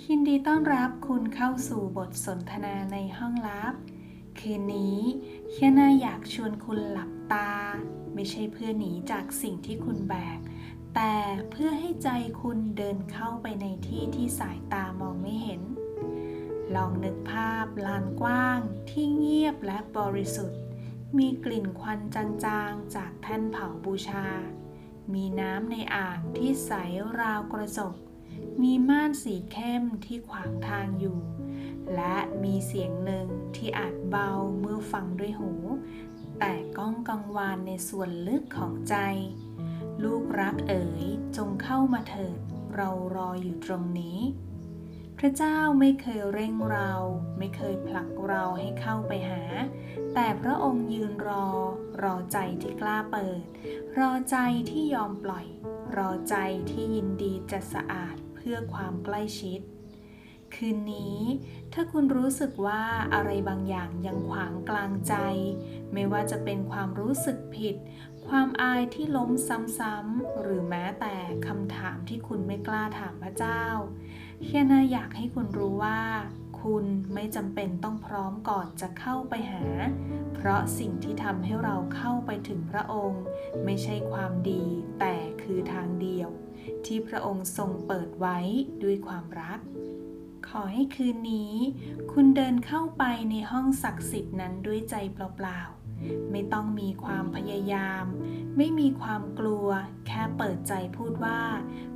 ยินดีต้อนรับคุณเข้าสู่บทสนทนาในห้องลับ คืนนี้เฮียนาอยากชวนคุณหลับตา ไม่ใช่เพื่อหนีจากสิ่งที่คุณแบก แต่เพื่อให้ใจคุณเดินเข้าไปในที่ที่สายตามองไม่เห็น ลองนึกภาพลานกว้างที่เงียบและบริสุทธิ์ มีกลิ่นควันจางๆ จากแท่นเผาบูชา มีน้ำในอ่างที่ใสราวกระจก มีม่านสีเข้มที่ขวางทางอยู่ และมีเสียงหนึ่งที่อาจเบาเมื่อฟังด้วยหู แต่ก้องกังวานในส่วนลึกของใจ ลูกรักเอ๋ยจงเข้ามาเถิด เรารออยู่ตรงนี้ พระเจ้าไม่เคยเร่งเรา ไม่เคยผลักเราให้เข้าไปหา แต่พระองค์ยืนรอ รอใจที่กล้าเปิด รอใจที่ยอมปล่อย รอใจที่ยินดีจะสะอาด พื่อความใกล้ชิด คืนนี้ถ้าคุณรู้สึกว่าอะไรบางอย่างยังขวางกลางใจ ไม่ว่าจะเป็นความรู้สึกผิด ความอายที่ล้มซ้ำๆหรือแม้แต่คำถามที่คุณไม่กล้าถามพระเจ้าเฮียนาอยากให้คุณรู้ว่าคุณไม่จำเป็นต้องพร้อมก่อนจะเข้าไปหา เพราะสิ่งที่ทำให้เราเข้าไปถึงพระองค์ ไม่ใช่ความดีแต่คือทางเดียว ที่พระองค์ทรงเปิดไว้ด้วยความรัก ขอให้คืนนี้ คุณเดินเข้าไปในห้องศักดิ์สิทธิ์นั้นด้วยใจเปล่าๆ ไม่ต้องมีความพยายาม ไม่มีความกลัว แค่เปิดใจพูดว่า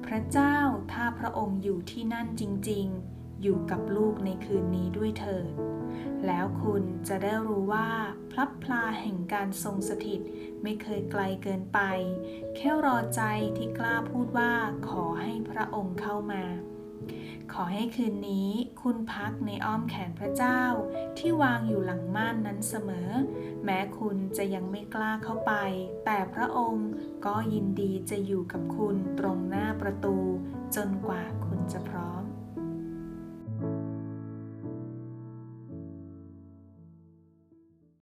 พระเจ้าถ้าพระองค์อยู่ที่นั่นจริง ๆ อยู่กับลูกในคืนนี้ด้วยเถิด แล้วคุณจะได้รู้ว่าพลับพลาแห่งการทรงสถิตไม่เคยไกลเกินไป แค่รอใจที่กล้าพูดว่าขอให้พระองค์เข้ามา ขอให้คืนนี้คุณพักในอ้อมแขนพระเจ้า ที่วางอยู่หลังม่านนั้นเสมอ แม้คุณจะยังไม่กล้าเข้าไป แต่พระองค์ก็ยินดีจะอยู่กับคุณตรงหน้าประตู จนกว่า